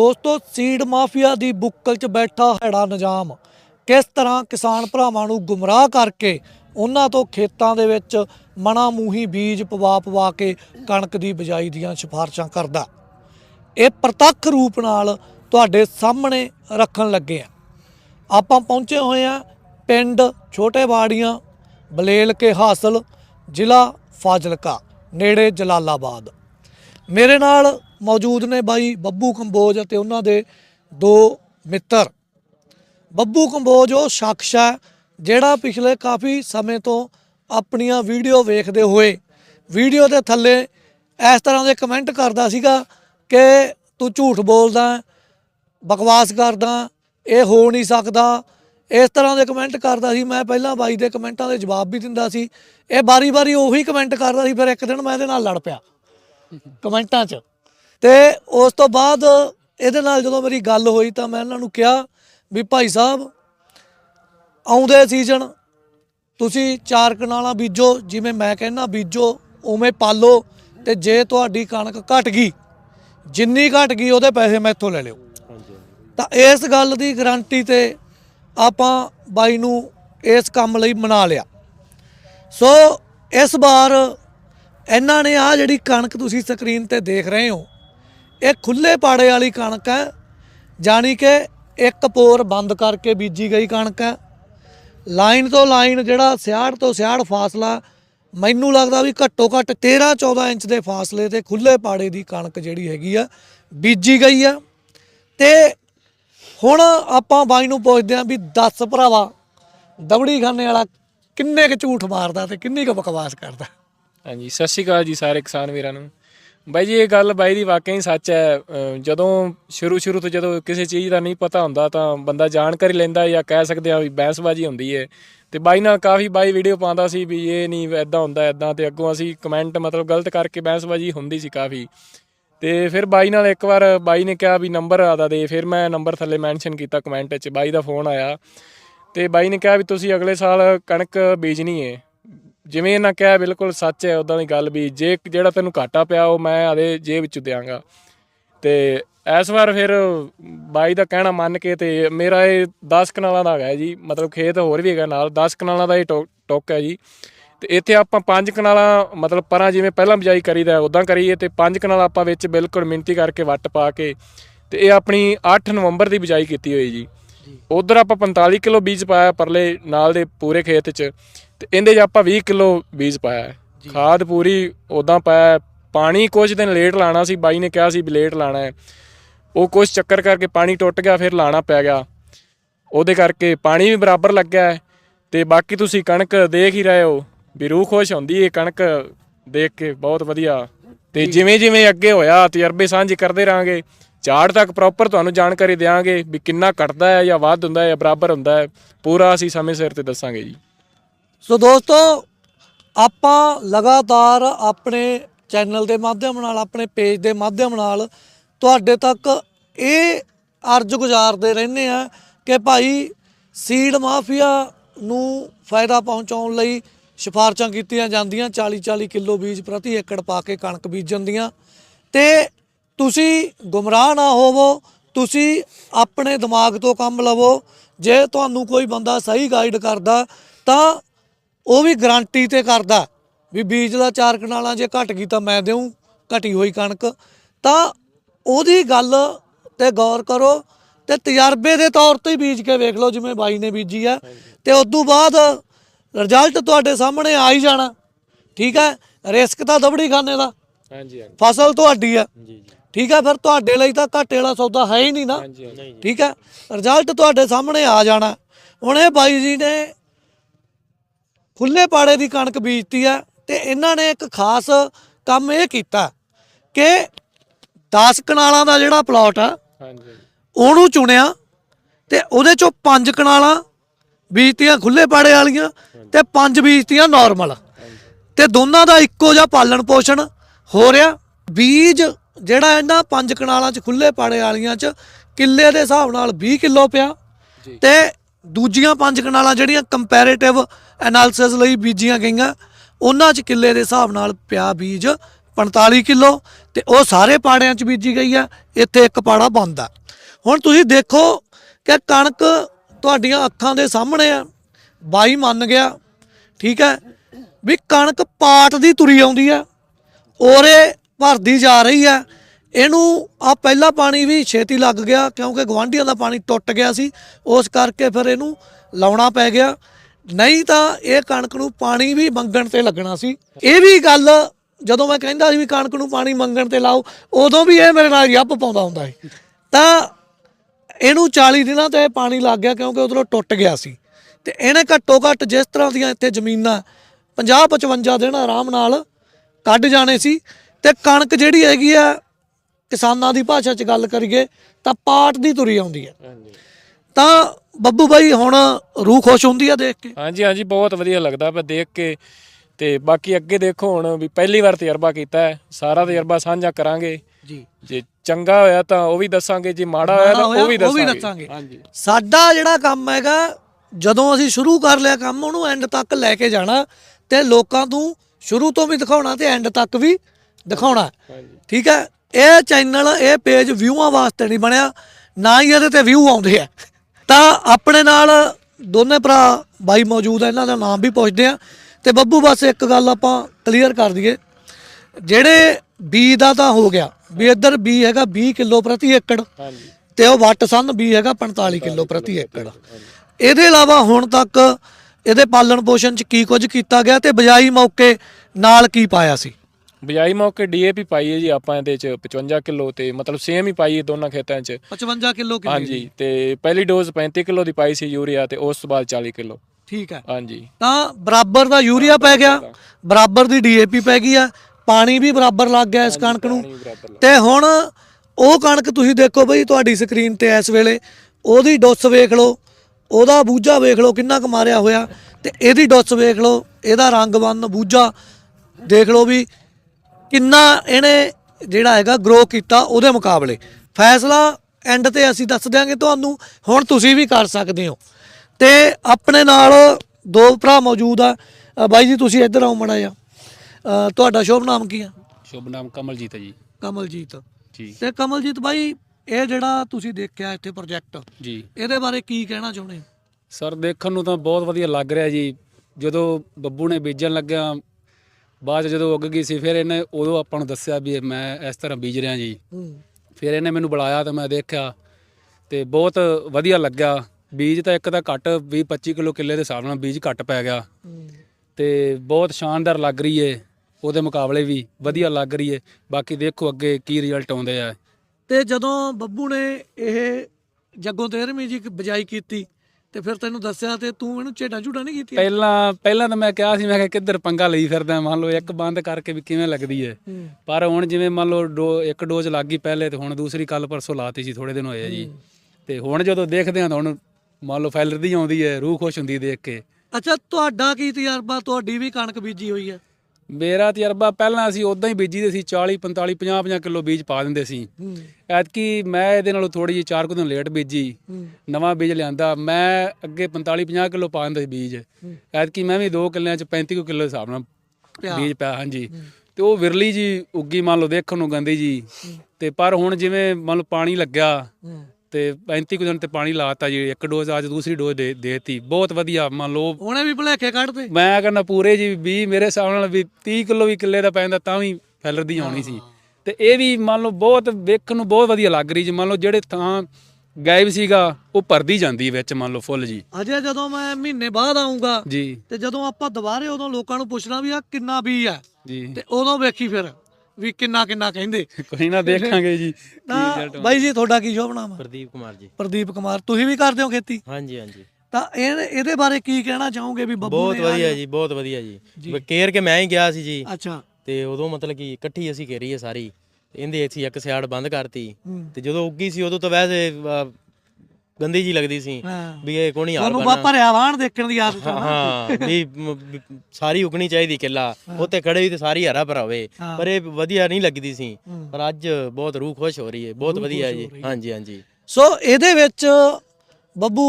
ਦੋਸਤੋ, seed mafia ਦੀ ਬੁੱਕਲ 'ਚ ਬੈਠਾ ਹੈੜਾ ਨਿਜ਼ਾਮ। ਕਿਸ ਤਰ੍ਹਾਂ ਕਿਸਾਨ ਭਰਾਵਾਂ ਨੂੰ ਗੁੰਮਰਾਹ ਕਰਕੇ ਉਹਨਾਂ ਤੋਂ ਖੇਤਾਂ ਦੇ ਵਿੱਚ ਮਣਾ ਮੂਹੀ ਬੀਜ ਪਵਾ ਪਵਾ ਕੇ ਕਣਕ ਦੀ ਬਿਜਾਈ ਦੀਆਂ ਸਿਫਾਰਸ਼ਾਂ ਕਰਦਾ। ਇਹ ਪ੍ਰਤੱਖ ਰੂਪ ਨਾਲ ਤੁਹਾਡੇ ਸਾਹਮਣੇ ਰੱਖਣ ਲੱਗੇ ਆ। ਆਪਾਂ ਪਹੁੰਚੇ ਹੋਏ ਆ ਪਿੰਡ ਛੋਟੇ ਬਾੜੀਆਂ, ਬਲੇਲ ਕੇ ਹਾਸਲ, ਜ਼ਿਲ੍ਹਾ ਫਾਜ਼ਿਲਕਾ, ਨੇੜੇ ਜਲਾਲਾਬਾਦ। ਮੇਰੇ ਨਾਲ ਮੌਜੂਦ ਨੇ ਬਾਈ ਬੱਬੂ ਕੰਬੋਜ ਅਤੇ ਉਹਨਾਂ ਦੇ ਦੋ ਮਿੱਤਰ। ਬੱਬੂ ਕੰਬੋਜ ਉਹ ਸ਼ਖਸ ਹੈ ਜਿਹੜਾ ਪਿਛਲੇ ਕਾਫੀ ਸਮੇਂ ਤੋਂ ਆਪਣੀਆਂ ਵੀਡੀਓ ਵੇਖਦੇ ਹੋਏ, ਵੀਡੀਓ ਦੇ ਥੱਲੇ ਇਸ ਤਰ੍ਹਾਂ ਦੇ ਕਮੈਂਟ ਕਰਦਾ ਸੀਗਾ ਕਿ ਤੂੰ ਝੂਠ ਬੋਲਦਾ, ਬਕਵਾਸ ਕਰਦਾ, ਇਹ ਹੋ ਨਹੀਂ ਸਕਦਾ। ਇਸ ਤਰ੍ਹਾਂ ਦੇ ਕਮੈਂਟ ਕਰਦਾ ਸੀ। ਮੈਂ ਪਹਿਲਾਂ ਬਾਈ ਦੇ ਕਮੈਂਟਾਂ ਦੇ ਜਵਾਬ ਵੀ ਦਿੰਦਾ ਸੀ। ਇਹ ਬਾਰੀ-ਬਾਰੀ ਉਹੀ ਕਮੈਂਟ ਕਰਦਾ ਸੀ, ਫਿਰ ਇੱਕ ਦਿਨ ਮੈਂ ਇਹਦੇ ਨਾਲ ਲੜ ਪਿਆ। ਕਮੈਂਟਾਂ 'ਚ। ਤੇ ਉਸ ਤੋਂ ਬਾਅਦ ਇਹਦੇ ਨਾਲ ਜਦੋਂ ਮੇਰੀ ਗੱਲ ਹੋਈ ਤਾਂ ਮੈਂ ਇਹਨਾਂ ਨੂੰ ਕਿਹਾ ਵੀ ਭਾਈ ਸਾਹਿਬ ਆਉਂਦੇ ਸੀਜ਼ਨ ਤੁਸੀਂ ਚਾਰ ਕਨਾਲਾਂ ਬੀਜੋ ਜਿਵੇਂ ਮੈਂ ਕਹਿੰਦਾ ਬੀਜੋ ਉਵੇਂ ਪਾਲੋ ਤੇ ਜੇ ਤੁਹਾਡੀ ਕਣਕ ਘਟ ਗਈ ਜਿੰਨੀ ਘਟ ਗਈ ਉਹਦੇ ਪੈਸੇ ਮੈਥੋਂ ਲੈ ਲਿਓ। ਤਾਂ ਇਸ ਗੱਲ ਦੀ ਗਾਰੰਟੀ ਤੇ ਆਪਾਂ ਬਾਈ ਨੂੰ ਇਸ ਕੰਮ ਲਈ ਮਨਾ ਲਿਆ। ਸੋ ਇਸ ਵਾਰ ਇਹਨਾਂ ਨੇ ਆ ਜਿਹੜੀ ਕਣਕ ਤੁਸੀਂ ਸਕਰੀਨ ਤੇ ਦੇਖ ਰਹੇ ਹੋ ਇਹ ਖੁੱਲੇ ਪਾੜੇ ਵਾਲੀ ਕਣਕ ਹੈ। ਜਾਣੀ ਕਿ ਇੱਕ ਪੋਰ ਬੰਦ ਕਰਕੇ ਬੀਜੀ ਗਈ ਕਣਕ ਹੈ। ਲਾਈਨ ਤੋਂ ਲਾਈਨ ਜਿਹੜਾ 66 ਤੋਂ 66 ਫਾਸਲਾ, ਮੈਨੂੰ ਲੱਗਦਾ ਵੀ ਘੱਟੋ ਘੱਟ 13 14 ਇੰਚ ਦੇ ਫਾਸਲੇ ਤੇ ਖੁੱਲੇ ਪਾੜੇ ਦੀ ਕਣਕ ਜਿਹੜੀ ਹੈਗੀ ਆ, ਬੀਜੀ ਗਈ ਆ। ਤੇ ਹੁਣ ਆਪਾਂ ਬਾਈ ਨੂੰ ਪੁੱਛਦੇ ਆਂ ਵੀ ਦੱਸ ਭਰਾਵਾ ਦਬੜੀ ਖਾਨੇ ਵਾਲਾ ਕਿੰਨੇ ਕੁ ਝੂਠ ਮਾਰਦਾ ਤੇ ਕਿੰਨੀ ਕੁ ਬਕਵਾਸ ਕਰਦਾ? ਹਾਂਜੀ, ਸਤਿ ਸ਼੍ਰੀ ਅਕਾਲ ਜੀ ਸਾਰੇ ਕਿਸਾਨ ਵੀਰਾਂ ਨੂੰ। ਬਾਈ ਜੀ, ਇਹ ਗੱਲ ਬਾਈ ਦੀ ਵਾਕਿਆ ਹੀ ਸੱਚ ਹੈ। ਅਹ ਜਦੋਂ ਸ਼ੁਰੂ ਸ਼ੁਰੂ ਤੋਂ ਜਦੋਂ ਕਿਸੇ ਚੀਜ਼ ਦਾ ਨਹੀਂ ਪਤਾ ਹੁੰਦਾ, ਤਾਂ ਬੰਦਾ ਜਾਣਕਾਰੀ ਲੈਂਦਾ ਜਾਂ ਕਹਿ ਸਕਦੇ ਆ ਵੀ ਬਹਿਸਬਾਜ਼ੀ ਹੁੰਦੀ ਹੈ ਤੇ ਬਾਈ ਨਾਲ ਕਾਫੀ ਬਾਈ ਵੀਡੀਓ ਪਾਉਂਦਾ ਸੀ ਵੀ ਇਹ ਨਹੀਂ ਐਦਾਂ ਹੁੰਦਾ ਐਦਾਂ ਤੇ ਅੱਗੋਂ ਅਸੀਂ ਕਮੈਂਟ ਮਤਲਬ ਗਲਤ ਕਰਕੇ ਬਹਿਸਬਾਜ਼ੀ ਹੁੰਦੀ ਸੀ ਕਾਫੀ। ਤੇ ਫਿਰ ਬਾਈ ਨਾਲ ਇੱਕ ਵਾਰ ਬਾਈ ਨੇ ਕਿਹਾ ਵੀ ਨੰਬਰ ਆਦਾ ਦੇ, ਫਿਰ ਮੈਂ ਨੰਬਰ ਥੱਲੇ ਮੈਂਸ਼ਨ ਕੀਤਾ ਕਮੈਂਟ 'ਚ, ਬਾਈ ਦਾ ਫੋਨ ਆਇਆ। ਤੇ ਬਾਈ ਨੇ ਕਿਹਾ ਵੀ ਤੁਸੀਂ ਅਗਲੇ ਸਾਲ ਕਣਕ ਬੀਜਣੀ ਹੈ ਜਿਵੇਂ ਇਹਨਾਂ ਕਿਹਾ ਬਿਲਕੁਲ ਸੱਚ ਹੈ ਉਦਾਂ ਦੀ ਗੱਲ ਵੀ। ਜੇ ਜਿਹੜਾ ਤੈਨੂੰ ਘਾਟਾ ਪਿਆ ਉਹ ਮੈਂ ਆਦੇ ਜੇਬ ਵਿੱਚ ਦਿਆਂਗਾ। ਤੇ ਇਸ ਵਾਰ ਫਿਰ ਬਾਈ ਦਾ ਕਹਿਣਾ ਮੰਨ ਕੇ ਤੇ ਮੇਰਾ ਇਹ 10 ਕਨਾਲਾਂ ਦਾ ਹੈਗਾ ਜੀ। ਮਤਲਬ ਖੇਤ ਹੋਰ ਵੀ ਹੈਗਾ ਨਾਲ। 10 ਕਨਾਲਾਂ ਦਾ ਇਹ ਟੋਕ ਹੈ ਜੀ। ਤੇ ਇੱਥੇ ਆਪਾਂ ਪੰਜ ਕਨਾਲਾਂ ਮਤਲਬ ਪਰਾਂ ਜਿਵੇਂ ਪਹਿਲਾਂ ਬਿਜਾਈ ਕਰੀਦਾ ਉਦਾਂ ਕਰੀਏ ਤੇ ਪੰਜ ਕਨਾਲਾਂ ਆਪਾਂ ਵਿੱਚ ਬਿਲਕੁਲ ਮਿੰਤੀ ਕਰਕੇ ਵੱਟ ਪਾ ਕੇ ਤੇ ਇਹ ਆਪਣੀ 8 ਨਵੰਬਰ ਦੀ ਬਿਜਾਈ ਕੀਤੀ ਹੋਈ ਜੀ। ਉਧਰ ਆਪਾਂ 45 ਕਿਲੋ ਬੀਜ ਪਾਇਆ ਪਰਲੇ ਨਾਲ ਦੇ ਪੂਰੇ ਖੇਤ 'ਚ। ਤੇ ਇਹਦੇ 'ਚ ਆਪਾਂ 20 ਕਿਲੋ ਬੀਜ ਪਾਇਆ ਹੈ। ਖਾਦ ਪੂਰੀ ਉਦਾਂ ਪਾਇਆ ਹੈ। ਪਾਣੀ ਕੁਝ ਦਿਨ ਲੇਟ ਲਾਣਾ ਸੀ ਬਾਈ ਨੇ ਕਿਹਾ ਸੀ ਵੀ ਲੇਟ ਲਾਣਾ ਹੈ। ਉਹ ਕੁਝ ਚੱਕਰ ਕਰਕੇ ਪਾਣੀ ਟੁੱਟ ਗਿਆ ਫਿਰ ਲਾਣਾ ਪੈ ਗਿਆ। ਉਹਦੇ ਕਰਕੇ ਪਾਣੀ ਵੀ ਬਰਾਬਰ ਲੱਗਿਆ ਹੈ ਤੇ ਬਾਕੀ ਤੁਸੀਂ ਕਣਕ ਦੇਖ ਹੀ ਰਹੇ ਹੋ ਵੀ ਰੂਹ ਖੁਸ਼ ਹੁੰਦੀ ਹੈ ਕਣਕ ਦੇਖ ਕੇ ਬਹੁਤ ਵਧੀਆ। ਤੇ ਜਿਵੇਂ ਜਿਵੇਂ ਅੱਗੇ ਹੋਇਆ ਤਜਰਬੇ ਸਾਂਝੇ ਕਰਦੇ ਰਾਂਗੇ ਝਾੜ ਤੱਕ ਪ੍ਰੋਪਰ ਤੁਹਾਨੂੰ ਜਾਣਕਾਰੀ ਦੇਵਾਂਗੇ ਵੀ ਕਿੰਨਾ ਘਟਦਾ ਹੈ ਜਾਂ ਵੱਧ ਹੁੰਦਾ ਹੈ ਜਾਂ ਬਰਾਬਰ ਹੁੰਦਾ ਹੈ। ਪੂਰਾ ਅਸੀਂ ਸਮੇਂ ਸਿਰ ਤੇ ਦੱਸਾਂਗੇ ਜੀ। ਸੋ ਦੋਸਤੋ, ਆਪਾਂ ਲਗਾਤਾਰ ਆਪਣੇ ਚੈਨਲ ਦੇ ਮਾਧਿਅਮ ਨਾਲ, ਆਪਣੇ ਪੇਜ ਦੇ ਮਾਧਿਅਮ ਨਾਲ ਤੁਹਾਡੇ ਤੱਕ ਇਹ ਅਰਜ਼ ਗੁਜ਼ਾਰਦੇ ਰਹਿੰਦੇ ਆ ਕਿ ਭਾਈ ਸੀਡ ਮਾਫੀਆ ਨੂੰ ਫਾਇਦਾ ਪਹੁੰਚਾਉਣ ਲਈ ਸਿਫਾਰਸ਼ਾਂ ਕੀਤੀਆਂ ਜਾਂਦੀਆਂ 40 40 ਕਿਲੋ ਬੀਜ ਪ੍ਰਤੀ ਏਕੜ ਪਾ ਕੇ ਕਣਕ ਬੀਜਣ ਦੀਆਂ ਤੇ ਤੁਸੀਂ ਗੁੰਮਰਾਹ ਨਾ ਹੋਵੋ, ਤੁਸੀਂ ਆਪਣੇ ਦਿਮਾਗ ਤੋਂ ਕੰਮ ਲਵੋ। ਜੇ ਤੁਹਾਨੂੰ ਕੋਈ ਬੰਦਾ ਸਹੀ ਗਾਈਡ ਕਰਦਾ, ਤਾਂ ਉਹ ਵੀ ਗਾਰੰਟੀ ਤੇ ਕਰਦਾ ਵੀ ਬੀਜ ਦਾ ਚਾਰ ਕਨਾਲਾਂ ਜੇ ਘਟ ਗਈ ਤਾਂ ਮੈਂ ਦੇਉਂ ਘਟੀ ਹੋਈ ਕਣਕ ਤਾਂ ਉਹਦੀ ਗੱਲ ਤੇ ਗੌਰ ਕਰੋ ਤੇ ਤਜਰਬੇ ਦੇ ਤੌਰ ਤੇ ਬੀਜ ਕੇ ਵੇਖ ਲਓ ਜਿਵੇਂ ਬਾਈ ਨੇ ਬੀਜੀ ਆ। ਤੇ ਉਸ ਤੋਂ ਬਾਅਦ ਰਿਜ਼ਲਟ ਤੁਹਾਡੇ ਸਾਹਮਣੇ ਆ ਹੀ ਜਾਣਾ। ਠੀਕ ਹੈ? ਰਿਸਕ ਤਾਂ ਦਬੜੀ ਖਾਨੇ ਦਾ। ਹਾਂਜੀ ਹਾਂਜੀ। ਫਸਲ ਤੁਹਾਡੀ ਆ। ਜੀ ਜੀ। ਠੀਕ ਹੈ? ਫਿਰ ਤੁਹਾਡੇ ਲਈ ਤਾਂ ਘਾਟੇ ਵਾਲਾ ਸੌਦਾ ਹੈ ਹੀ ਨਹੀਂ ਨਾ। ਹਾਂਜੀ ਹਾਂਜੀ। ਠੀਕ ਹੈ? ਰਿਜ਼ਲਟ ਤੁਹਾਡੇ ਸਾਹਮਣੇ ਆ ਜਾਣਾ। ਹੁਣ ਇਹ ਬਾਈ ਜੀ ਨੇ ਖੁੱਲੇ ਪਾੜੇ ਦੀ ਕਣਕ ਬੀਜਤੀ ਆ ਤੇ ਇਹਨਾਂ ਨੇ ਇੱਕ ਖਾਸ ਕੰਮ ਇਹ ਕੀਤਾ ਕਿ 10 ਕਨਾਲਾਂ ਦਾ ਜਿਹੜਾ ਪਲਾਟ ਆ ਹਾਂਜੀ। ਉਹਨੂੰ ਚੁਣਿਆ ਤੇ ਉਹਦੇ ਚੋਂ 5 ਕਨਾਲਾਂ ਬੀਜਤੀਆਂ ਖੁੱਲੇ ਪਾੜੇ ਵਾਲੀਆਂ ਤੇ 5 ਬੀਜਤੀਆਂ ਨਾਰਮਲ ਤੇ ਦੋਨਾਂ ਦਾ ਇੱਕੋ ਜਿਹਾ ਪਾਲਣ ਪੋਸ਼ਣ ਹੋ ਰਿਹਾ। ਬੀਜ ਜਿਹੜਾ ਇਹਨਾਂ 5 ਕਨਾਲਾਂ 'ਚ ਖੁੱਲੇ ਪਾੜੇ ਵਾਲੀਆਂ 'ਚ ਕਿੱਲੇ ਦੇ ਹਿਸਾਬ ਨਾਲ 20 ਕਿਲੋ ਪਿਆ। ਤੇ ਦੂਜੀਆਂ 5 ਕਨਾਲਾਂ ਜਿਹੜੀਆਂ ਕੰਪੈਰੀਟਿਵ ਐਨਾਲਿਸਿਸ ਲਈ ਬੀਜੀਆਂ ਗਈਆਂ। ਉਹਨਾਂ 'ਚ ਕਿੱਲੇ ਦੇ ਹਿਸਾਬ ਨਾਲ ਪਿਆ ਬੀਜ 45 ਕਿਲੋ ਤੇ ਉਹ ਸਾਰੇ ਪਾੜਿਆਂ 'ਚ ਬੀਜੀ ਗਈ ਆ, ਇੱਥੇ ਇੱਕ ਪਾੜਾ ਬੰਦ ਆ। ਹੁਣ ਤੁਸੀਂ ਦੇਖੋ ਕਿ ਕਣਕ ਤੁਹਾਡੀਆਂ ਅੱਖਾਂ ਦੇ ਸਾਹਮਣੇ ਆ, ਬਾਈ ਮੰਨ ਗਿਆ, ਠੀਕ ਹੈ, ਵੀ ਕਣਕ ਪਾਟ ਦੀ ਤੁਰੀ ਆਉਂਦੀ ਆ, ਔਰੇ ਭਰਦੀ ਜਾ ਰਹੀ ਆ। ਇਹਨੂੰ ਆ ਪਹਿਲਾ ਪਾਣੀ ਵੀ ਛੇਤੀ ਲੱਗ ਗਿਆ, ਕਿਉਂਕਿ ਗਵਾਂਢੀਆਂ ਦਾ ਪਾਣੀ ਟੁੱਟ ਗਿਆ ਸੀ, ਉਸ ਕਰਕੇ ਫਿਰ ਇਹਨੂੰ ਲਾਉਣਾ ਪੈ ਗਿਆ। ਨਹੀਂ ਤਾਂ ਇਹ ਕਣਕ ਨੂੰ ਪਾਣੀ ਵੀ ਮੰਗਣ ਤੇ ਲੱਗਣਾ ਸੀ। ਇਹ ਵੀ ਗੱਲ ਜਦੋਂ ਮੈਂ ਕਹਿੰਦਾ ਸੀ ਵੀ ਕਣਕ ਨੂੰ ਪਾਣੀ ਮੰਗਣ ਤੇ ਲਾਓ ਉਦੋਂ ਵੀ ਇਹ ਮੇਰੇ ਨਾਲ ਯੱਬ ਪਾਉਂਦਾ ਹੁੰਦਾ ਸੀ। ਤਾਂ ਇਹਨੂੰ 40 ਦਿਨਾਂ ਤੇ ਪਾਣੀ ਲੱਗ ਗਿਆ ਕਿਉਂਕਿ ਉਧਰੋਂ ਟੁੱਟ ਗਿਆ ਸੀ। ਤੇ ਇਹਨੇ ਘੱਟੋ ਘੱਟ ਜਿਸ ਤਰ੍ਹਾਂ ਦੀਆਂ ਇੱਥੇ ਜ਼ਮੀਨਾਂ 50 55 ਦਿਨ ਆਰਾਮ ਨਾਲ ਕੱਢ ਜਾਣੇ ਸੀ। ਤੇ ਕਣਕ ਜਿਹੜੀ ਹੈਗੀ ਆ ਕਿਸਾਨਾਂ ਦੀ ਭਾਸ਼ਾ 'ਚ ਗੱਲ ਕਰੀਏ ਤਾਂ ਪਾਟ ਦੀ ਤੁਰੀ ਆਉਂਦੀ ਹੈ। ਤਾਂ ਬੱਬੂ ਬਾਈ ਹੁਣ ਰੂਹ ਖੁਸ਼ ਹੁੰਦੀ ਆ ਦੇਖ ਕੇ? ਹਾਂਜੀ ਹਾਂਜੀ ਬਹੁਤ ਵਧੀਆ ਲੱਗਦਾ ਪਿਆ ਦੇਖ ਕੇ। ਤੇ ਬਾਕੀ ਅੱਗੇ ਦੇਖੋ ਹੁਣ ਵੀ ਪਹਿਲੀ ਵਾਰ ਤਜਰਬਾ ਕੀਤਾ ਹੈ। ਸਾਰਾ ਤਜਰਬਾ ਸਾਂਝਾ ਕਰਾਂਗੇ। ਜੀ। ਜੇ ਚੰਗਾ ਹੋਇਆ ਤਾਂ ਉਹ ਵੀ ਦੱਸਾਂਗੇ ਜੇ ਮਾੜਾ ਹੋਇਆ ਤਾਂ ਉਹ ਵੀ ਦੱਸਾਂਗੇ। ਹਾਂਜੀ ਸਾਡਾ ਜਿਹੜਾ ਕੰਮ ਹੈਗਾ ਜਦੋਂ ਅਸੀਂ ਸ਼ੁਰੂ ਕਰ ਲਿਆ ਕੰਮ ਉਹਨੂੰ ਐਂਡ ਤੱਕ ਲੈ ਕੇ ਜਾਣਾ ਤੇ ਲੋਕਾਂ ਨੂੰ ਸ਼ੁਰੂ ਤੋਂ ਵੀ ਦਿਖਾਉਣਾ ਤੇ ਐਂਡ ਤੱਕ ਵੀ ਦਿਖਾਉਣਾ। ਹਾਂਜੀ। ਠੀਕ ਹੈ? ਇਹ ਚੈਨਲ ਇਹ ਪੇਜ ਵਿਊਆਂ ਵਾਸਤੇ ਨਹੀਂ ਬਣਿਆ। ਨਾ ਹੀ ਇਹਦੇ ਤੇ ਵਿਊ ਆਉਂਦੇ ਆ। ਤਾਂ ਆਪਣੇ ਨਾਲ ਦੋਨੇ ਭਰਾ ਬਾਈ ਮੌਜੂਦ ਆ ਇਹਨਾਂ ਦਾ ਨਾਮ ਵੀ ਪੁੱਛਦੇ ਆ। ਤੇ ਬੱਬੂ ਬਸ ਇੱਕ ਗੱਲ ਆਪਾਂ ਕਲੀਅਰ ਕਰ ਦਈਏ। ਜਿਹੜੇ ਬੀ ਦਾ ਤਾਂ ਹੋ ਗਿਆ ਵੀ ਇੱਧਰ ਬੀ ਹੈਗਾ 20 ਕਿਲੋ ਪ੍ਰਤੀ ਏਕੜ ਤੇ ਉਹ ਵੱਟ ਸੰਨ ਬੀ ਹੈਗਾ 45 ਕਿਲੋ ਪ੍ਰਤੀ ਏਕੜ। ਇਹਦੇ ਇਲਾਵਾ ਹੁਣ ਤੱਕ ਇਹਦੇ ਪਾਲਣ ਪੋਸ਼ਣ ਚ ਕੀ ਕੁਝ ਕੀਤਾ ਗਿਆ ਤੇ ਬਜਾਈ ਮੌਕੇ ਨਾਲ ਕੀ ਪਾਇਆ ਸੀ? ਬਿਜਾਈ ਮੌਕੇ ਡੀਏਪੀ ਪਾਈ ਹੈ ਜੀ ਆਪਾਂ ਇਹਦੇ ਚ 55 ਕਿਲੋ ਤੇ ਮਤਲਬ ਸੇਮ ਹੀ ਪਾਈ ਹੈ ਦੋਨਾਂ ਖੇਤਾਂ ਚ। 55 ਕਿਲੋ ਹਾਂਜੀ ਤੇ ਪਹਿਲੀ ਡੋਜ਼ 35 ਕਿਲੋ ਦੀ ਪਾਈ ਸੀ ਯੂਰੀਆ ਤੇ ਉਸ ਤੋਂ ਬਾਅਦ 40 ਕਿਲੋ। ਠੀਕ ਹੈ। ਹਾਂਜੀ। ਤਾਂ ਬਰਾਬਰ ਦਾ ਯੂਰੀਆ ਪੈ ਗਿਆ ਬਰਾਬਰ ਦੀ। ਡੀਏਪੀ ਪੈ ਗਈ ਆ ਪਾਣੀ ਵੀ ਬਰਾਬਰ ਲੱਗ ਗਿਆ ਇਸ ਕਣਕ ਨੂੰ। ਤੇ ਹੁਣ ਉਹ ਕਣਕ ਤੁਸੀਂ ਦੇਖੋ ਬਈ ਤੁਹਾਡੀ ਸਕਰੀਨ ਤੇ ਇਸ ਵੇਲੇ ਉਹਦੀ ਡੁੱਸ ਵੇਖ ਲਓ ਉਹਦਾ ਬੂਝਾ ਵੇਖ ਲਓ ਕਿੰਨਾ ਕੁ ਮਾਰਿਆ ਹੋਇਆ ਤੇ ਇਹਦੀ ਡੁੱਸ ਵੇਖ ਲਓ ਇਹਦਾ ਰੰਗ ਬੰਨ ਬੂਝਾ ਦੇਖ ਲਓ ਵੀ ਕਿੰਨਾ ਇਹਨੇ ਜਿਹੜਾ ਹੈਗਾ ਗਰੋ ਕੀਤਾ ਉਹਦੇ ਮੁਕਾਬਲੇ। ਫੈਸਲਾ ਐਂਡ ਤੇ ਅਸੀਂ ਦੱਸ ਦਿਆਂਗੇ ਤੁਹਾਨੂੰ ਹੁਣ ਤੁਸੀਂ ਵੀ ਕਰ ਸਕਦੇ ਹੋ। ਤੇ ਆਪਣੇ ਨਾਲ ਦੋ ਭਰਾ ਮੌਜੂਦ ਆ। ਬਾਈ ਜੀ ਤੁਸੀਂ ਇੱਧਰ ਆਓ ਮੜਾ ਜਾ ਤੁਹਾਡਾ ਸ਼ੁਭ ਨਾਮ ਕੀ ਆ? ਸ਼ੁਭ ਨਾਮ ਕਮਲਜੀਤ ਹੈ ਜੀ। ਕਮਲਜੀਤ। ਜੀ। ਤੇ ਕਮਲਜੀਤ ਬਾਈ ਇਹ ਜਿਹੜਾ ਤੁਸੀਂ ਦੇਖਿਆ ਇੱਥੇ ਪ੍ਰੋਜੈਕਟ ਜੀ। ਇਹਦੇ ਬਾਰੇ ਕੀ ਕਹਿਣਾ ਚਾਹੁੰਦੇ ਸਰ ਦੇਖਣ ਨੂੰ ਤਾਂ ਬਹੁਤ ਵਧੀਆ ਲੱਗ ਰਿਹਾ ਜੀ। ਜਦੋਂ ਬੱਬੂ ਨੇ ਬੀਜਣ ਲੱਗਿਆ ਬਾਅਦ 'ਚ ਜਦੋਂ ਉੱਗ ਗਈ ਸੀ ਫਿਰ ਇਹਨੇ ਉਦੋਂ ਆਪਾਂ ਨੂੰ ਦੱਸਿਆ ਵੀ ਇਹ ਮੈਂ ਇਸ ਤਰ੍ਹਾਂ ਬੀਜ ਰਿਹਾ ਜੀ। ਫਿਰ ਇਹਨੇ ਮੈਨੂੰ ਬੁਲਾਇਆ ਤੇ ਮੈਂ ਦੇਖਿਆ ਤੇ ਬਹੁਤ ਵਧੀਆ ਲੱਗਾ ਬੀਜ ਤਾਂ ਇੱਕ ਤਾਂ ਘੱਟ 20 25 ਕਿਲੋ ਕਿੱਲੇ ਦੇ ਹਿਸਾਬ ਨਾਲ ਬੀਜ ਘੱਟ ਪੈ ਗਿਆ। ਤੇ ਬਹੁਤ ਸ਼ਾਨਦਾਰ ਲੱਗ ਰਹੀ ਏ ਉਹਦੇ ਮੁਕਾਬਲੇ ਵੀ ਵਧੀਆ ਲੱਗ ਰਹੀ ਏ। ਬਾਕੀ ਦੇਖੋ ਅੱਗੇ ਕੀ ਰਿਜ਼ਲਟ ਆਉਂਦੇ ਆ। ਤੇ ਜਦੋਂ ਬੱਬੂ ਨੇ ਇਹ ਜੱਗੋਂ ਤੇਰਵੀਂ ਜੀ ਬਜਾਈ ਕੀਤੀ ਤੇ ਫਿਰ ਤੈਨੂੰ ਦੱਸਿਆ ਤੇ ਤੂੰ ਇਹਨੂੰ ਝੇਡਾ ਝੂਟਾ ਨਹੀਂ ਕੀਤੀ ਪਹਿਲਾਂ ਪਹਿਲਾਂ ਤਾਂ ਮੈਂ ਕਿਹਾ ਸੀ ਮੈਂ ਕਿਹਾ ਕਿੱਧਰ ਪੰਗਾ ਲਈ ਫਿਰਦਾ ਮੰਨ ਲਓ ਇੱਕ ਬੰਦ ਕਰਕੇ ਵੀ ਕਿਵੇਂ ਲੱਗਦੀ ਹੈ? ਪਰ ਹੁਣ ਜਿਵੇਂ ਮੰਨ ਲਓ ਇੱਕ ਡੋਜ਼ ਲੱਗ ਗਈ ਪਹਿਲੇ ਤੇ ਹੁਣ ਦੂਸਰੀ ਕੱਲ ਪਰਸੋਂ ਲਾਤੀ ਸੀ ਥੋੜੇ ਦਿਨ ਹੋਏ ਆ ਜੀ। ਤੇ ਹੁਣ ਜਦੋਂ ਦੇਖਦੇ ਹਾਂ ਤਾਂ ਹੁਣ ਮੰਨ ਲਓ ਫੈਲਰ ਦੀ ਆਉਂਦੀ ਹੈ ਰੂਹ ਖੁਸ਼ ਹੁੰਦੀ ਦੇਖ ਕੇ। ਅੱਛਾ ਤੁਹਾਡਾ ਕੀ ਤਜਰਬਾ? ਤੁਹਾਡੀ ਵੀ ਕਣਕ ਬੀਜੀ ਹੋਈ ਹੈ। ਮੇਰਾ ਤਜਰਬਾ ਪਹਿਲਾਂ ਅਸੀਂ ਉਦਾਂ ਹੀ ਬੀਜੀ ਦੇ ਸੀ 40 45 50 50 ਕਿਲੋ ਬੀਜ ਪਾ ਦਿੰਦੇ ਸੀ। ਐਤਕੀ ਮੈਂ ਇਹਦੇ ਨਾਲੋਂ ਥੋੜੀ ਜਿਹੀ 4 ਕੁ ਦਿਨ ਲੇਟ ਬੀਜੀ। ਨਵਾਂ ਬੀਜ ਲਿਆਂਦਾ। ਮੈਂ ਅੱਗੇ 45 50 ਕਿਲੋ ਪਾ ਦਿੰਦਾ ਸੀ ਬੀਜ। ਐਤਕੀ ਮੈਂ ਵੀ 2 ਕਿੱਲਿਆਂ ਚ 35 ਕੁ ਕਿਲੋ ਦੇ ਹਿਸਾਬ ਨਾਲ। ਬੀਜ ਪਿਆ ਹਾਂਜੀ। ਤੇ ਉਹ ਵਿਰਲੀ ਜੀ ਉੱਗੀ ਮੰਨ ਲਓ ਦੇਖਣ ਨੂੰ ਗੰਦੀ ਜੀ। ਤੇ ਪਰ ਹੁਣ ਜਿਵੇਂ ਮੰਨ ਲਓ ਪਾਣੀ ਲੱਗਿਆ ਤੇ 35 ਕੁ ਦਿਨ ਤੇ ਪਾਣੀ ਲਾਤਾ ਜੀ ਇੱਕ ਡੋਜ਼ ਅੱਜ ਦੂਸਰੀ ਡੋਜ਼ ਦੇ ਦੇਤੀ। ਬਹੁਤ ਵਧੀਆ ਮੰਨ ਲਓ ਉਹਨੇ ਵੀ ਭੁਲੇਖੇ ਕੱਢਦੇ ਮੈਂ ਕਹਿੰਦਾ ਪੂਰੇ ਜੀ 20 ਮੇਰੇ ਹਿਸਾਬ ਨਾਲ ਵੀ 30 ਕਿਲੋ ਵੀ ਕਿੱਲੇ ਦਾ ਪੈਂਦਾ ਤਾਂ ਵੀ ਫੈਲਰ ਦੀ ਆਉਣੀ ਸੀ। ਤੇ ਇਹ ਵੀ ਮੰਨ ਲਓ ਬਹੁਤ ਵੇਖਣ ਨੂੰ ਬਹੁਤ ਵਧੀਆ ਲੱਗ ਰਹੀ ਜੀ। ਮੰਨ ਲਓ ਜਿਹੜੇ ਥਾਂ ਗਾਇਬ ਸੀਗਾ ਉਹ ਭਰਦੀ ਜਾਂਦੀ ਵਿੱਚ ਮੰਨ ਲਓ ਫੁੱਲ ਜੀ। ਅਜੇ ਜਦੋਂ ਮੈਂ ਮਹੀਨੇ ਬਾਅਦ ਆਉਂਗਾ ਜੀ। ਤੇ ਜਦੋਂ ਆਪਾਂ ਦੁਬਾਰੇ ਉਦੋਂ ਲੋਕਾਂ ਨੂੰ ਪੁੱਛਣਾ ਵੀ ਆ ਕਿੰਨਾ ਬੀ ਆ ਜੀ। ਤੇ ਉਦੋਂ ਵੇਖੀ ਫਿਰ। ਵੀ ਕਿੰਨਾ ਕਿੰਨਾ ਕਹਿੰਦੇ। ਕੋਈ ਨਾ ਦੇਖਾਂਗੇ ਜੀ। ਤਾਂ ਬਾਈ ਜੀ ਤੁਹਾਡਾ ਕੀ ਸ਼ੁਭ ਨਾਮ ਹੈ ਪ੍ਰਦੀਪ ਕੁਮਾਰ ਜੀ। ਪ੍ਰਦੀਪ ਕੁਮਾਰ ਤੁਸੀਂ ਵੀ ਕਰਦੇ ਹੋ ਖੇਤੀ? ਹਾਂਜੀ ਹਾਂਜੀ। ਤਾਂ ਇਹ ਇਹਦੇ ਬਾਰੇ ਕੀ ਕਹਿਣਾ ਚਾਹੋਗੇ ਵੀ ਬੱਬੂ ਬਹੁਤ ਵਧੀਆ ਜੀ ਬਹੁਤ ਵਧੀਆ ਜੀ। ਕੇਅਰ ਕੇ ਮੈਂ ਹੀ ਗਿਆ ਸੀ ਜੀ। ਅੱਛਾ। ਤੇ ਉਦੋਂ ਮਤਲਬ ਕਿ ਇਕੱਠੀ ਅਸੀਂ ਘੇਰੀ ਹੈ ਸਾਰੀ। ਇਹਦੇ ਅਸੀਂ ਇੱਕ ਸਿਆੜ ਬੰਦ ਕਰਤੀ। ਤੇ ਜਦੋਂ ਉੱਗੀ ਸੀ ਉਦੋਂ ਤਾਂ ਵੈਸੇ ਗੰਦੀ ਜੀ ਲੱਗਦੀ ਸੀ ਹਾਂ। ਵੀ ਇਹ ਕੋਣੀ ਹਾਲ ਤੁਹਾਨੂੰ ਬਣਾ ਬਾਪਾ ਰਿਆਵਾਨ ਦੇਖਣ ਦੀ ਆਦਤ ਨਾ। ਹਾਂ ਵੀ ਮ- ਵੀ ਸਾਰੀ ਉਗਣੀ ਚਾਹੀਦੀ ਕਿੱਲਾ। ਉੱਤੇ ਖੜੇ ਵੀ ਤੇ ਸਾਰੀ ਹਰਾ ਭਰਾ ਹੋਵੇ। ਹਾਂ। ਪਰ ਇਹ ਵਧੀਆ ਨਹੀਂ ਲੱਗਦੀ ਸੀ। ਪਰ ਅੱਜ ਬਹੁਤ ਰੂਹ ਖੁਸ਼ ਹੋ ਰਹੀ ਹੈ। ਬਹੁਤ ਵਧੀਆ ਜੀ। ਹਾਂਜੀ ਹਾਂਜੀ। ਸੋ ਇਹਦੇ ਵਿੱਚ ਬੱਬੂ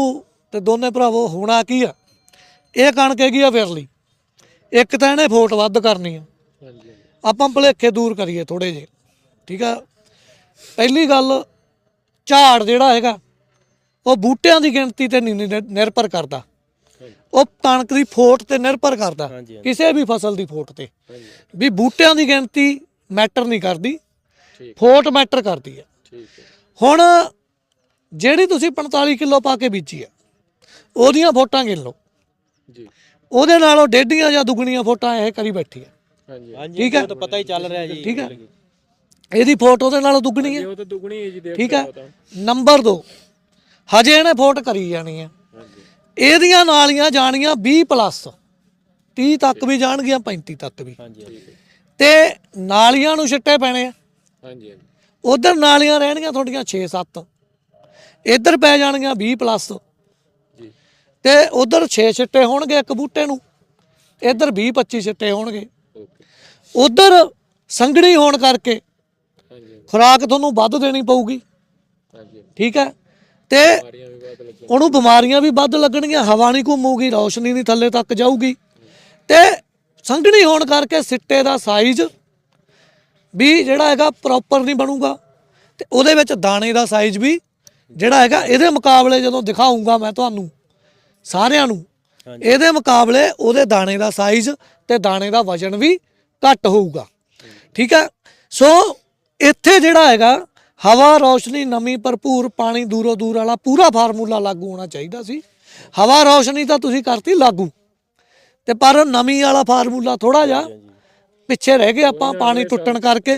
ਤੇ ਦੋਨੇ ਭਰਾਵੋ ਹੋਣਾ ਕੀ ਆ? ਇਹ ਕਣਕ ਹੈਗੀ ਆ ਫਿਰਲੀ ਇੱਕ ਤਾਂ ਇਹਨੇ ਫੋਟ ਵੱਧ ਕਰਨੀ ਆ। ਆਪਾਂ ਭੁਲੇਖੇ ਦੂਰ ਕਰੀਏ ਥੋੜੇ ਜੇ ਠੀਕ ਆ? ਪਹਿਲੀ ਗੱਲ ਝਾੜ ਜਿਹੜਾ ਹੈਗਾ ਉਹ ਬੂਟਿਆਂ ਦੀ ਗਿਣਤੀ ਤੇ ਨਹੀਂ ਨਿਰ- ਨਿਰਭਰ ਕਰਦਾ। ਉਹ ਕਣਕ ਦੀ ਫੋਟ ਤੇ ਨਿਰਭਰ ਕਰਦਾ ਹਾਂਜੀ, ਹਾਂਜੀ। ਕਿਸੇ ਵੀ ਫਸਲ ਦੀ ਫੋਟ ਤੇ। ਵੀ ਬੂਟਿਆਂ ਦੀ ਗਿਣਤੀ ਮੈਟਰ ਨਹੀਂ ਕਰਦੀ ਫੋਟ ਮੈਟਰ ਕਰਦੀ ਹੈ। ਠੀਕ ਹੈ। ਹੁਣ ਜਿਹੜੀ ਤੁਸੀਂ 45 ਕਿਲੋ ਪਾ ਕੇ ਬੀਜੀ ਆ ਉਹਦੀਆਂ ਫੋਟਾਂ ਗਿਣ ਲਓ। ਜੀ। ਉਹਦੇ ਨਾਲੋਂ ਡੇਢੀਆਂ ਜਾਂ ਦੁੱਗਣੀਆਂ ਫੋਟਾਂ ਇਹ ਕਰੀ ਬੈਠੀ ਆ ਹਾਂਜੀ। ਹਾਂਜੀ ਠੀਕ ਹੈ। ਉਹ ਤਾਂ ਪਤਾ ਹੀ ਚੱਲ ਰਿਹਾ ਜੀ। ਠੀਕ ਹੈ? ਇਹਦੀ ਫੋਟੋ ਦੇ ਨਾਲੋਂ ਦੁੱਗਣੀ ਹੈ। ਉਹ ਤਾਂ ਦੁਗਣੀ ਹੈ ਜੀ ਦੇਖ ਠੀਕ ਹੈ। ਨੰਬਰ 2 ਹਜੇ ਇਹਨੇ ਫੋਟ ਕਰੀ ਜਾਣੀ ਹਾਂਜੀ। ਇਹਦੀਆਂ ਨਾਲੀਆਂ ਜਾਣੀਆਂ 20 ਪਲੱਸ। 30 ਤੱਕ ਵੀ ਜਾਣਗੀਆਂ 35 ਤੱਕ ਵੀ। ਹਾਂਜੀ ਹਾਂਜੀ। ਤੇ ਨਾਲੀਆਂ ਨੂੰ ਛਿੱਟੇ ਪੈਣੇ ਆ। ਹਾਂਜੀ ਉਧਰ ਨਾਲੀਆਂ ਰਹਿਣਗੀਆਂ ਤੁਹਾਡੀਆਂ 6-7 ਇੱਧਰ ਪੈ ਜਾਣਗੀਆਂ 20 ਪਲੱਸ। ਜੀ। ਤੇ ਉਧਰ 6 ਛਿੱਟੇ ਹੋਣਗੇ ਇੱਕ ਬੂਟੇ ਨੂੰ। ਇੱਧਰ 20-25 ਛਿੱਟੇ ਹੋਣਗੇ। ਉਧਰ ਸੰਘਣੀ ਹੋਣ ਕਰਕੇ ਖੁਰਾਕ ਤੁਹਾਨੂੰ ਵੱਧ ਦੇਣੀ ਪਊਗੀ। ਠੀਕ ਹੈ? ਤੇ ਉਹਨੂੰ ਬਿਮਾਰੀਆਂ ਵੀ ਵੱਧ ਲੱਗਣਗੀਆਂ ਹਵਾ ਨਹੀਂ ਘੁੰਮੂਗੀ ਰੌਸ਼ਨੀ ਨਹੀਂ ਥੱਲੇ ਤੱਕ ਜਾਊਗੀ। ਤੇ ਸੰਘਣੀ ਹੋਣ ਕਰਕੇ ਸਿੱਟੇ ਦਾ ਸਾਈਜ਼ ਵੀ ਜਿਹੜਾ ਹੈਗਾ ਪ੍ਰੋਪਰ ਨਹੀਂ ਬਣੂਗਾ। ਤੇ ਉਹਦੇ ਵਿੱਚ ਦਾਣੇ ਦਾ ਸਾਈਜ਼ ਵੀ ਜਿਹੜਾ ਹੈਗਾ ਇਹਦੇ ਮੁਕਾਬਲੇ ਜਦੋਂ ਦਿਖਾਉਂਗਾ ਮੈਂ ਤੁਹਾਨੂੰ ਸਾਰਿਆਂ ਨੂੰ ਇਹਦੇ ਮੁਕਾਬਲੇ ਉਹਦੇ ਦਾਣੇ ਦਾ ਸਾਈਜ਼ ਤੇ ਦਾਣੇ ਦਾ ਵਜ਼ਨ ਵੀ ਘੱਟ ਹੋਊਗਾ। ਠੀਕ ਹੈ? ਸੋ ਇੱਥੇ ਜਿਹੜਾ ਹੈਗਾ ਹਵਾ ਰੌਸ਼ਨੀ ਨਮੀ ਭਰਪੂਰ ਪਾਣੀ ਦੂਰੋਂ ਦੂਰ ਵਾਲਾ ਪੂਰਾ ਫਾਰਮੂਲਾ ਲਾਗੂ ਹੋਣਾ ਚਾਹੀਦਾ ਸੀ। ਹਵਾ ਰੌਸ਼ਨੀ ਤਾਂ ਤੁਸੀਂ ਕਰਤੀ ਲਾਗੂ। ਤੇ ਪਰ ਨਮੀ ਵਾਲਾ ਫਾਰਮੂਲਾ ਥੋੜਾ ਜਿਹਾ ਪਿੱਛੇ ਰਹਿ ਗਏ ਆਪਾਂ ਪਾਣੀ ਟੁੱਟਣ ਕਰਕੇ।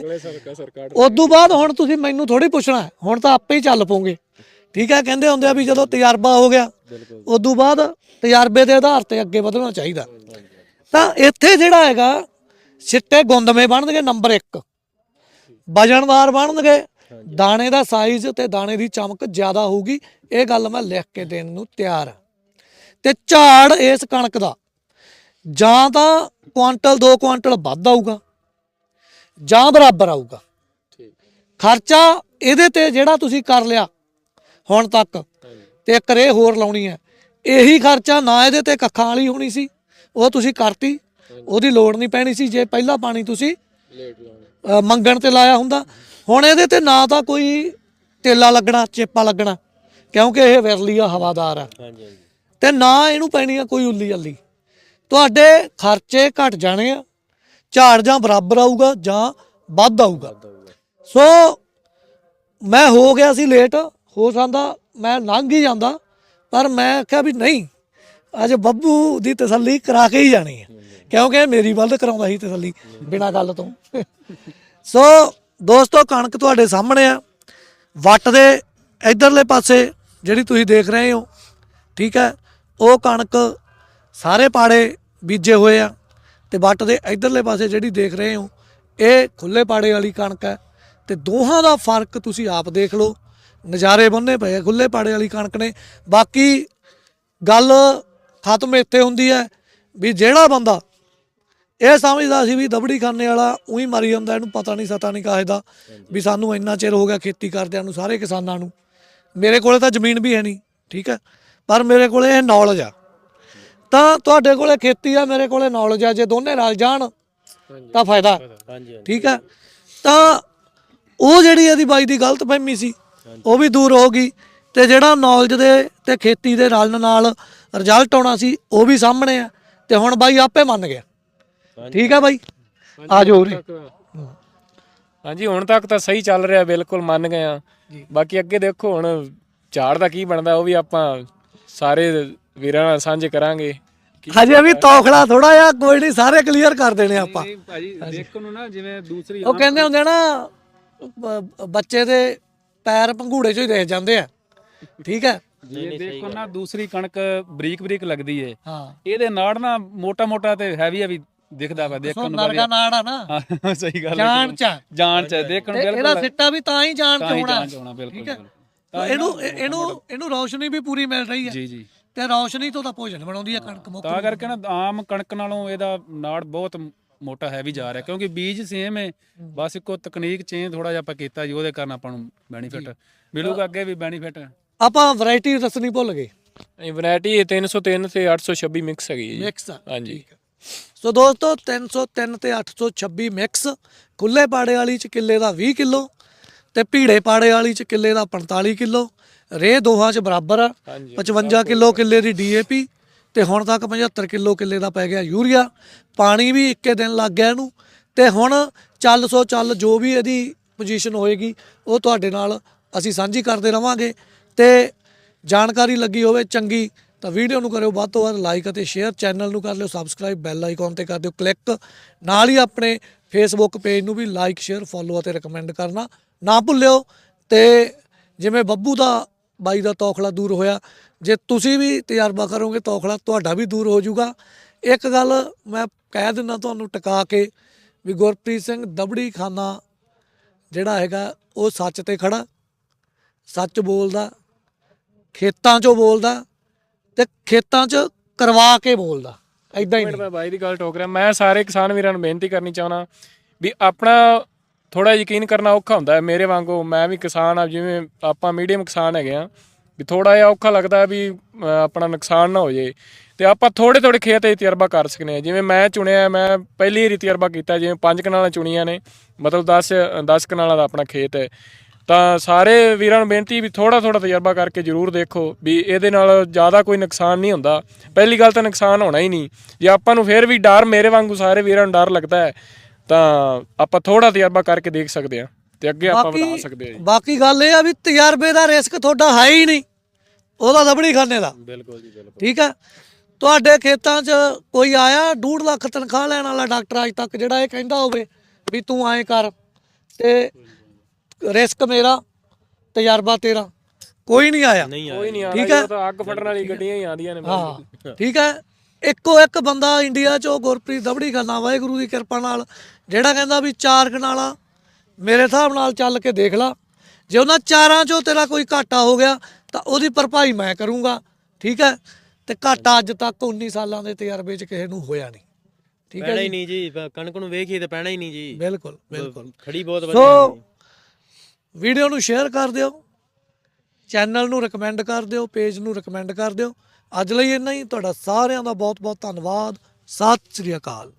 ਸਰਕਾਰ ਉਦੋਂ ਬਾਅਦ ਹੁਣ ਤੁਸੀਂ ਮੈਨੂੰ ਥੋੜੀ ਪੁੱਛਣਾ ਹੁਣ ਤਾਂ ਆਪੇ ਹੀ ਚੱਲ ਪੋਗੇ ਠੀਕ ਹੈ ਕਹਿੰਦੇ ਹੁੰਦੇ ਆ ਵੀ ਜਦੋਂ ਤਜਰਬਾ ਹੋ ਗਿਆ ਉਦੋਂ ਬਾਅਦ ਤਜਰਬੇ ਦੇ ਆਧਾਰ ਤੇ ਅੱਗੇ ਵਧਣਾ ਚਾਹੀਦਾ। ਤਾਂ ਇੱਥੇ ਜਿਹੜਾ ਹੈਗਾ ਸਿੱਟੇ ਗੁੰਦਵੇਂ ਬਣਨਗੇ ਨੰਬਰ 1 ਵਜਨਦਾਰ ਬਣਨਗੇ ਦਾਣੇ ਦਾ ਸਾਈਜ਼ ਤੇ ਦਾਣੇ ਦੀ ਚਮਕ ਜ਼ਿਆਦਾ ਹੋਊਗੀ। ਇਹ ਗੱਲ ਮੈਂ ਲਿਖ ਕੇ ਦੇਣ ਨੂੰ ਤਿਆਰ ਹਾਂ। ਤੇ ਝਾੜ ਇਸ ਕਣਕ ਦਾ। ਜਾਂ ਤਾਂ ਕੁਆਂਟਲ 2 ਕੁਆਂਟਲ ਵੱਧ ਆਊਗਾ ਜਾਂ ਬਰਾਬਰ ਆਊਗਾ। ਠੀਕ। ਖਰਚਾ ਇਹਦੇ ਤੇ ਜਿਹੜਾ ਤੁਸੀਂ ਕਰ ਲਿਆ ਹੁਣ ਤੱਕ ਤੇ ਇੱਕ ਰੇ ਹੋਰ ਲਾਉਣੀ ਹੈ। ਇਹੀ ਖਰਚਾ ਨਾ ਇਹਦੇ ਤੇ ਕੱਖਾਂ ਵਾਲੀ ਹੋਣੀ ਸੀ। ਉਹ ਤੁਸੀਂ ਕਰਤੀ। ਉਹਦੀ ਲੋੜ ਨਹੀਂ ਪੈਣੀ ਸੀ। ਜੇ ਪਹਿਲਾ ਪਾਣੀ ਤੁਸੀਂ ਮੰਗਣ ਤੇ ਲਾਇਆ ਹੁੰਦਾ। ਹੁਣ ਇਹਦੇ ਤੇ ਨਾ ਤਾਂ ਕੋਈ ਤੇਲਾ ਲੱਗਣਾ ਚੇਪਾ ਲੱਗਣਾ ਕਿਉਂਕਿ ਇਹ ਵਿਰਲੀ ਆ ਹਵਾਦਾਰ ਆ। ਹਾਂਜੀ ਹਾਂਜੀ। ਤੇ ਨਾ ਇਹਨੂੰ ਪੈਣੀ ਆ ਕੋਈ ਉੱਲੀ ਅੱਲੀ। ਤੁਹਾਡੇ ਖਰਚੇ ਘਟ ਜਾਣੇ ਆ ਝਾੜ ਜਾਂ ਬਰਾਬਰ ਆਊਗਾ ਜਾਂ ਵੱਧ ਆਊਗਾ। ਸੋ ਮੈਂ ਹੋ ਗਿਆ ਸੀ ਲੇਟ ਹੋ ਸਕਦਾ ਮੈਂ ਲੰਘ ਹੀ ਜਾਂਦਾ ਪਰ ਮੈਂ ਆਖਿਆ ਵੀ ਨਹੀਂ ਅੱਜ ਬੱਬੂ ਦੀ ਤਸੱਲੀ ਕਰਾ ਕੇ ਹੀ ਜਾਣੀ ਹੈ ਕਿਉਂਕਿ ਇਹ ਮੇਰੀ ਵੱਲ ਕਰਾਉਂਦਾ ਸੀ ਤਸੱਲੀ ਬਿਨਾਂ ਗੱਲ ਤੋਂ। ਸੋ ਦੋਸਤੋ, ਕਣਕ ਤੁਹਾਡੇ ਸਾਹਮਣੇ ਆ। ਵੱਟ ਦੇ ਇਧਰਲੇ ਪਾਸੇ ਜਿਹੜੀ ਤੁਸੀਂ ਦੇਖ ਰਹੇ ਹੋ, ਠੀਕ ਹੈ, ਉਹ ਕਣਕ ਸਾਰੇ ਪਾੜੇ ਬੀਜੇ ਹੋਏ ਆ ਤੇ ਵੱਟ ਦੇ ਇਧਰਲੇ ਪਾਸੇ ਜਿਹੜੀ ਦੇਖ ਰਹੇ ਹੋ, ਇਹ ਖੁੱਲੇ ਪਾੜੇ ਵਾਲੀ ਕਣਕ ਹੈ ਤੇ ਦੋਹਾਂ ਦਾ ਫ਼ਰਕ ਤੁਸੀਂ ਆਪ ਦੇਖ ਲਓ। ਨਜ਼ਾਰੇ ਬੰਨੇ ਪਏ ਆ ਖੁੱਲੇ ਪਾੜੇ ਵਾਲੀ ਕਣਕ ਨੇ। ਬਾਕੀ ਗੱਲ ਖਤਮ ਇੱਥੇ ਹੁੰਦੀ ਹੈ ਵੀ ਜਿਹੜਾ ਬੰਦਾ ਇਹ ਸਮਝਦਾ ਸੀ ਵੀ ਦਬੜੀ ਖਾਨੇ ਵਾਲਾ ਉਹੀ ਮਰੀ ਜਾਂਦਾ ਇਹਨੂੰ ਪਤਾ ਨਹੀਂ ਸਤਾ ਨਹੀਂ ਕਾਹੇ ਦਾ ਵੀ ਸਾਨੂੰ ਇੰਨਾ ਚਿਰ ਹੋ ਗਿਆ ਖੇਤੀ ਕਰਦਿਆਂ ਨੂੰ ਸਾਰੇ ਕਿਸਾਨਾਂ ਨੂੰ। ਮੇਰੇ ਕੋਲੇ ਤਾਂ ਜ਼ਮੀਨ ਵੀ ਹੈ ਨਹੀਂ ਠੀਕ ਹੈ? ਪਰ ਮੇਰੇ ਕੋਲੇ ਇਹ ਨੌਲੇਜ ਆ। ਤਾਂ ਤੁਹਾਡੇ ਕੋਲੇ ਖੇਤੀ ਆ ਮੇਰੇ ਕੋਲੇ ਨੌਲੇਜ ਆ ਜੇ ਦੋਨੇ ਰਲ ਜਾਣ ਤਾਂ ਫਾਇਦਾ। ਠੀਕ ਹੈ? ਤਾਂ ਉਹ ਜਿਹੜੀ ਇਹਦੀ ਬਾਈ ਦੀ ਗਲਤ ਫਹਿਮੀ ਸੀ ਉਹ ਵੀ ਦੂਰ ਹੋ ਗਈ ਤੇ ਜਿਹੜਾ ਨੌਲੇਜ ਦੇ ਤੇ ਖੇਤੀ ਦੇ ਰਲਣ ਨਾਲ ਰਿਜ਼ਲਟ ਆਉਣਾ ਸੀ ਉਹ ਵੀ ਸਾਹਮਣੇ ਆ ਤੇ ਹੁਣ ਬਾਈ ਆਪੇ ਮੰਨ ਗਿਆ। ਠੀਕ ਹੈ ਬਾਈ। ਆ ਜਾਓ ਉਰੇ। ਹਾਂਜੀ ਹੁਣ ਤੱਕ ਤਾਂ ਸਹੀ ਚੱਲ ਰਿਹਾ ਬਿਲਕੁਲ ਮੰਨ ਗਏ ਆ ਬਾਕੀ ਅੱਗੇ ਦੇਖੋ ਹੁਣ ਝਾੜ ਦਾ ਕੀ ਬਣਦਾ ਉਹ ਵੀ ਆਪਾਂ ਸਾਰੇ ਵੀਰਾਂ ਨਾਲ ਸਾਂਝੇ ਕਰਾਂਗੇ। ਹਜੇ ਵੀ ਤੌਖਲਾ ਥੋੜਾ ਜਿਹਾ ਕੋਈ ਨਹੀਂ ਸਾਰੇ ਕਲੀਅਰ ਕਰ ਦੇਣੇ ਆਪਾਂ। ਨਹੀਂ ਭਾਜੀ ਦੇਖਣ ਨੂੰ ਨਾ ਜਿਵੇਂ ਦੂਸਰੀ ਉਹ ਕਹਿੰਦੇ ਹੁੰਦੇ ਆ ਨਾ ਬ- ਬੱਚੇ ਦੇ ਪੈਰ ਪੰਘੂੜੇ ਚੋਂ ਹੀ ਰਹਿ ਜਾਂਦੇ ਆ। ਠੀਕ ਹੈ ਜੇ ਦੇਖੋ ਨਾ ਦੂਸਰੀ ਕਣਕ ਬਰੀਕ ਬਰੀਕ ਲੱਗਦੀ ਏ। ਹਾਂ। ਇਹਦੇ ਨਾੜ ਨਾ ਮੋਟਾ ਮੋਟਾ ਤੇ ਹੈਵੀ ਹੈਵੀ ਦਿਖਦਾ ਵਾ ਦੇਖਣ ਨੂੰ ਨਰਗਾ ਨਾੜ ਆ ਨਾ। ਹਾਂ, ਸਹੀ ਗੱਲ ਹੈ ਜਾਨ ਚ। ਜਾਨ ਚ ਦੇਖਣ ਬਿਲਕੁਲ ਇਹਦਾ ਸਿੱਟਾ ਵੀ ਤਾਂ ਹੀ ਜਾਨ ਚ ਹੀ ਹੋਣਾ। ਜਾਨ ਚ ਹੋਣਾ ਬਿਲਕੁਲ ਠੀਕ ਹੈ? ਬਿਲਕੁਲ। ਤਾਂ ਇਹਨੂੰ ਇਹ- ਇਹਨੂੰ ਇਹਨੂੰ ਰੌਸ਼ਨੀ ਵੀ ਪੂਰੀ ਮਿਲ ਰਹੀ ਹੈ। ਜੀ ਜੀ। ਤੇ ਰੌਸ਼ਨੀ ਤੋਂ ਤਾਂ ਭੋਜਨ ਬਣਾਉਂਦੀ ਹੈ ਕਣਕ ਮੁੱਕ ਤਾਂ ਕਰਕੇ ਨਾ ਆਮ ਕਣਕ ਨਾਲੋਂ ਇਹਦਾ ਨਾੜ ਬਹੁਤ ਮੋਟਾ ਹੈਵੀ ਜਾ ਰਿਹਾ ਕਿਉਂਕਿ ਬੀਜ ਸੇਮ ਹੈ। ਬਸ ਇੱਕੋ ਤਕਨੀਕ ਚੇਂਜ ਥੋੜਾ ਜਿਹਾ ਆਪਾਂ ਕੀਤਾ ਜੀ ਉਹਦੇ ਕਾਰਨ ਆਪਾਂ ਨੂੰ ਬੈਨੀਫਿਟ ਮਿਲੂਗਾ ਅੱਗੇ ਵੀ ਬੈਨੀਫਿਟ ਆਪਾਂ ਵੈਰਾਈਟੀ ਦੱਸਣੀ ਭੁੱਲ ਗਏ। ਇਹ ਵੈਰਾਈਟੀ 303 ਤੇ 826 ਮਿਕਸ ਹੈਗੀ ਜੀ। ਮਿਕਸ ਹਾਂਜੀ। ਸੋ ਦੋਸਤੋ 303 ਤੇ 826 ਮਿਕਸ ਖੁੱਲੇ ਪਾੜੇ ਵਾਲੀ ਚ ਕਿੱਲੇ ਦਾ 20 ਕਿਲੋ ਤੇ ਭੀੜੇ ਪਾੜੇ ਵਾਲੀ ਚ ਕਿੱਲੇ ਦਾ 45 ਕਿਲੋ ਰੇ ਦੋਹਾਂ ਚ ਬਰਾਬਰ ਆ। ਹਾਂਜੀ 55 ਕਿਲੋ ਕਿੱਲੇ ਦੀ ਡੀਏਪੀ ਤੇ ਹੁਣ ਤੱਕ 75 ਕਿਲੋ ਕਿੱਲੇ ਦਾ ਪੈ ਗਿਆ ਯੂਰੀਆ। ਪਾਣੀ ਵੀ ਇੱਕੇ ਦਿਨ ਲੱਗ ਗਿਆ ਇਹਨੂੰ ਤੇ ਹੁਣ ਚੱਲ ਸੋ ਚੱਲ ਜੋ ਵੀ ਇਹਦੀ ਪੋਜੀਸ਼ਨ ਹੋਏਗੀ ਉਹ ਤੁਹਾਡੇ ਨਾਲ ਅਸੀਂ ਸਾਂਝੀ ਕਰਦੇ ਰਵਾਂਗੇ ਤੇ ਜਾਣਕਾਰੀ ਲੱਗੀ ਹੋਵੇ ਚੰਗੀ ਤਾਂ ਵੀਡੀਓ ਨੂੰ ਕਰਿਓ ਵੱਧ ਤੋਂ ਵੱਧ ਲਾਈਕ ਅਤੇ ਸ਼ੇਅਰ ਚੈਨਲ ਨੂੰ ਕਰ ਲਿਓ ਸਬਸਕ੍ਰਾਈਬ ਬੈਲ ਆਈਕਨ ਤੇ ਕਰ ਦਿਓ ਕਲਿੱਕ ਨਾਲ ਹੀ ਆਪਣੇ ਫੇਸਬੁੱਕ ਪੇਜ ਨੂੰ ਵੀ ਲਾਈਕ ਸ਼ੇਅਰ ਫੋਲੋ ਅਤੇ ਰეკਮੈਂਡ ਕਰਨਾ ਨਾ ਭੁੱਲਿਓ। ਤੇ ਜਿਵੇਂ ਬੱਬੂ ਦਾ ਬਾਈ ਦਾ ਤੌਖਲਾ ਦੂਰ ਹੋਇਆ, ਜੇ ਤੁਸੀਂ ਵੀ ਤਜਰਬਾ ਕਰੋਗੇ, ਤੌਖਲਾ ਤੁਹਾਡਾ ਵੀ ਦੂਰ ਹੋ ਜਾਊਗਾ। ਇੱਕ ਗੱਲ ਮੈਂ ਕਹਿ ਦਿੰਦਾ ਤੁਹਾਨੂੰ ਟਿਕਾ ਕੇ ਵੀ ਗੁਰਪ੍ਰੀਤ ਸਿੰਘ ਦਬੜੀ ਖਾਨਾ ਜਿਹੜਾ ਹੈਗਾ, ਉਹ ਸੱਚ ਤੇ ਖੜਾ, ਸੱਚ ਬੋਲਦਾ, ਖੇਤਾਂ 'ਚੋਂ ਬੋਲਦਾ ਤੇ ਖੇਤਾਂ 'ਚ ਕਰਵਾ ਕੇ ਬੋਲਦਾ। ਐਦਾਂ ਹੀ ਨਹੀਂ। ਮੈਂ ਬਾਈ ਦੀ ਗੱਲ ਟੋਕ ਰਿਹਾ। ਮੈਂ ਸਾਰੇ ਕਿਸਾਨ ਵੀਰਾਂ ਨੂੰ ਬੇਨਤੀ ਕਰਨੀ ਚਾਹਣਾ ਵੀ ਆਪਣਾ ਥੋੜਾ ਯਕੀਨ ਕਰਨਾ ਔਖਾ ਹੁੰਦਾ ਹੈ ਮੇਰੇ ਵਾਂਗੂ। ਮੈਂ ਵੀ ਕਿਸਾਨ ਆ ਜਿਵੇਂ ਆਪਾਂ ਮੀਡੀਅਮ ਕਿਸਾਨ ਹੈਗੇ ਆ ਵੀ ਥੋੜਾ ਜਿਹਾ ਔਖਾ ਲੱਗਦਾ ਹੈ ਵੀ ਅ, ਆਪਣਾ ਨੁਕਸਾਨ ਨਾ ਹੋ ਜੇ ਤੇ ਆਪਾਂ ਥੋੜੇ ਥੋੜੇ ਖੇਤ ਤੇ ਤਜਰਬਾ ਕਰ ਸਕਨੇ ਆ ਜਿਵੇਂ ਮੈਂ ਚੁਣਿਆ ਮੈਂ ਪਹਿਲੀ ਵਾਰੀ ਤਜਰਬਾ ਕੀਤਾ ਜਿਵੇਂ ਪੰਜ ਕਨਾਲਾਂ ਚੁਣੀਆਂ ਨੇ ਮਤਲਬ 10 10 ਕਨਾਲਾਂ ਦਾ ਆਪਣਾ ਖੇਤ ਹੈ। ਤਾਂ ਸਾਰੇ ਵੀਰਾਂ ਨੂੰ ਬੇਨਤੀ ਵੀ ਥੋੜਾ ਥੋੜਾ ਤਜਰਬਾ ਕਰਕੇ ਜਰੂਰ ਦੇਖੋ ਵੀ ਇਹਦੇ ਨਾਲ ਜ਼ਿਆਦਾ ਕੋਈ ਨੁਕਸਾਨ ਨਹੀਂ ਹੁੰਦਾ। ਪਹਿਲੀ ਗੱਲ ਤਾਂ ਨੁਕਸਾਨ ਹੋਣਾ ਹੀ ਨਹੀਂ। ਜੇ ਆਪਾਂ ਨੂੰ ਫਿਰ ਵੀ ਡਰ ਮੇਰੇ ਵਾਂਗੂ ਸਾਰੇ ਵੀਰਾਂ ਨੂੰ ਡਰ ਲੱਗਦਾ ਹੈ ਤਾਂ ਆਪਾਂ ਥੋੜਾ ਤਜਰਬਾ ਕਰਕੇ ਦੇਖ ਸਕਦੇ ਆ ਤੇ ਅੱਗੇ ਆਪਾਂ ਵਧਾ ਸਕਦੇ ਆ ਜੀ। ਬਾਕੀ ਗੱਲ ਇਹ ਆ ਵੀ ਤਜਰਬੇ ਦਾ ਰਿਸਕ ਤੁਹਾਡਾ ਹੈ ਹੀ ਨਹੀਂ। ਉਹਦਾ ਦਬੜੀ ਖਾਨੇ ਦਾ। ਬਿਲਕੁਲ ਜੀ ਬਿਲਕੁਲ। ਠੀਕ ਹੈ? ਤੁਹਾਡੇ ਖੇਤਾਂ 'ਚ ਕੋਈ ਆਇਆ 2 ਲੱਖ ਤਨਖਾਹ ਲੈਣ ਵਾਲਾ ਡਾਕਟਰ ਅੱਜ ਤੱਕ ਜਿਹੜਾ ਇਹ ਕਹਿੰਦਾ ਹੋਵੇ ਵੀ ਤੂੰ ਐਂ ਕਰ ਤੇ ਰਿਸਕ ਮੇਰਾ ਤਜਰਬਾ ਤੇਰਾ। ਕੋਈ ਨਹੀਂ ਆਇਆ। ਨਹੀਂ ਕੋਈ ਨਹੀਂ ਠੀਕ ਹੈ। ਤਾਂ ਅੱਗ ਫੜਨ ਵਾਲੀ ਗੱਡੀਆਂ ਹੀ ਆਉਂਦੀਆਂ ਨੇ। ਹਾਂ। ਠੀਕ ਹੈ? ਇੱਕੋ ਇੱਕ ਬੰਦਾ ਇੰਡੀਆ 'ਚੋਂ ਗੁਰਪ੍ਰੀਤ ਦਬੜੀ ਕਰਨਾ ਵਾਹਿਗੁਰੂ ਦੀ ਕਿਰਪਾ ਨਾਲ ਜਿਹੜਾ ਕਹਿੰਦਾ ਵੀ ਚਾਰ ਕਨਾਲਾ ਮੇਰੇ ਹਿਸਾਬ ਨਾਲ ਚੱਲ ਕੇ ਦੇਖ ਲਾ। ਜੇ ਉਹਨਾਂ ਚਾਰਾਂ 'ਚੋਂ ਤੇਰਾ ਕੋਈ ਘਾਟਾ ਹੋ ਗਿਆ ਤਾਂ ਉਹਦੀ ਭਰਪਾਈ ਮੈਂ ਕਰੂੰਗਾ। ਠੀਕ ਹੈ? ਤੇ ਘਾਟਾ ਅੱਜ ਤੱਕ 19 ਸਾਲਾਂ ਦੇ ਤਜਰਬੇ 'ਚ ਕਿਸੇ ਨੂੰ ਹੋਇਆ ਨਹੀਂ। ਠੀਕ ਹੈ ਪੈਣਾ ਹੀ ਜੀ? ਨਹੀਂ ਜੀ ਕਣਕ ਨੂੰ ਵੇਖੀਏ ਤੇ ਪੈਣਾ ਹੀ ਨਹੀਂ ਜੀ। ਬਿਲਕੁਲ ਬਿਲਕੁਲ। ਖੜੀ ਬਹੁਤ ਸੋ ਵਧੀਆ ਜੀ। ਵੀਡੀਓ ਨੂੰ ਸ਼ੇਅਰ ਕਰ ਦਿਓ, ਚੈਨਲ ਨੂੰ ਰეკਮੈਂਡ ਕਰ ਦਿਓ ਪੇਜ ਨੂੰ ਰეკਮੈਂਡ ਕਰ ਦਿਓ। ਅੱਜ ਲਈ ਇੰਨਾ ਹੀ। ਤੁਹਾਡਾ ਸਾਰਿਆਂ ਦਾ ਬਹੁਤ ਬਹੁਤ ਧੰਨਵਾਦ। ਸਤਿ ਸ੍ਰੀ ਅਕਾਲ।